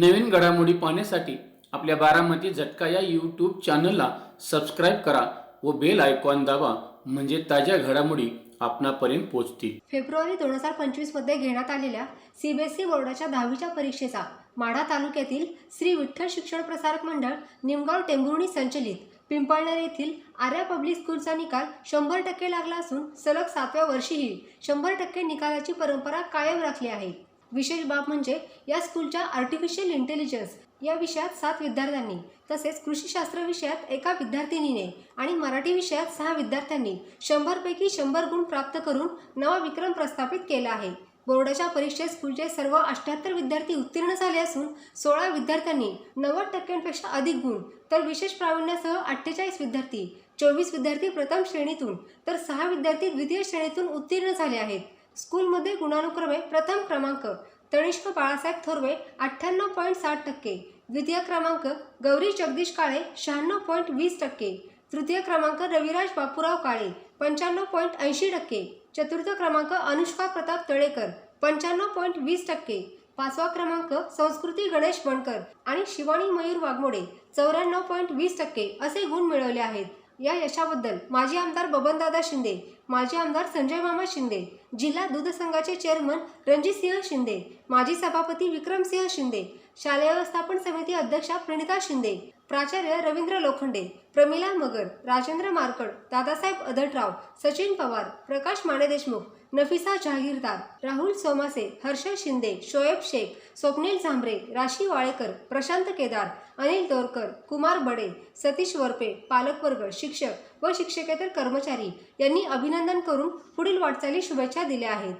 नवीन घडामोडी पाहण्यासाठी आपल्या बारामती झटका या यूट्यूब चॅनलला सबस्क्राईब करा व बेल आयकॉन दाबा म्हणजे ताज्या घडामोडी आपणापर्यंत पोहोचतील. फेब्रुवारी दोन हजार पंचवीसमध्ये घेण्यात आलेल्या सी बी एस ई बोर्डाच्या दहावीच्या परीक्षेचा माढा तालुक्यातील श्री विठ्ठल शिक्षण प्रसारक मंडळ निमगाव टेंभुर्णी संचलित पिंपळनेर येथील आर्या पब्लिक स्कूलचा निकाल शंभर टक्के लागला असून सलग सातव्या वर्षीही शंभर टक्के निकालाची परंपरा कायम राखली आहे. विशेष बाब म्हणजे या स्कूलच्या आर्टिफिशियल इंटेलिजन्स या विषयात सात विद्यार्थ्यांनी तसेच कृषीशास्त्र विषयात एका विद्यार्थिनीने आणि मराठी विषयात सहा विद्यार्थ्यांनी शंभरपैकी शंभर गुण प्राप्त करून नवा विक्रम प्रस्थापित केला आहे. बोर्डाच्या परीक्षेत स्कूलचे सर्व अठ्ठ्याहत्तर विद्यार्थी उत्तीर्ण झाले असून सोळा विद्यार्थ्यांनी नव्वद टक्क्यांपेक्षा अधिक गुण तर विशेष प्रावीण्यासह अठ्ठेचाळीस विद्यार्थी चोवीस विद्यार्थी प्रथम श्रेणीतून तर सहा विद्यार्थी द्वितीय श्रेणीतून उत्तीर्ण झाले आहेत. स्कूलमध्ये गुणानुक्रमे प्रथम क्रमांक तनिष्क बाळासाहेब थोरवे अठ्ठ्याण्णव पॉईंट साठ टक्के द्वितीय क्रमांक गौरी जगदीश काळे शहाण्णव पॉईंट वीस टक्के तृतीय क्रमांक रविराज बापूराव काळे पंच्याण्णव पॉईंट ऐंशी टक्के चतुर्थ क्रमांक अनुष्का प्रताप तळेकर पंच्याण्णव पॉईंट वीस टक्के पाचवा क्रमांक संस्कृती गणेश वणकर आणि शिवानी मयूर वाघमोडे चौऱ्याण्णव पॉईंट वीस टक्के असे गुण मिळवले आहेत. या यशाबद्दल माजी आमदार बबनदादा शिंदे माजी आमदार संजय मामा शिंदे जिल्हा दूध संघाचे चेअरमन रणजितसिंह शिंदे माजी सभापती विक्रमसिंह शिंदे शालेय व्यवस्थापन समिती अध्यक्षा प्रणिता शिंदे प्राचार्य रवींद्र लोखंडे प्रमिला मगर राजेंद्र मारकड दादासाहेब अदटराव सचिन पवार प्रकाश माने देशमुख नफिसा जहागीरदार राहुल सोमासे हर्षल शिंदे शोएब शेख स्वप्नील झांबरे राशी वाळेकर प्रशांत केदार अनिल दोरकर कुमार बडे सतीश वरपे पालकवर्ग शिक्षक व शिक्षकेतर कर्मचारी यांनी अभिनंदन करून पुढील वाटचाली शुभेच्छा दिल्या आहेत.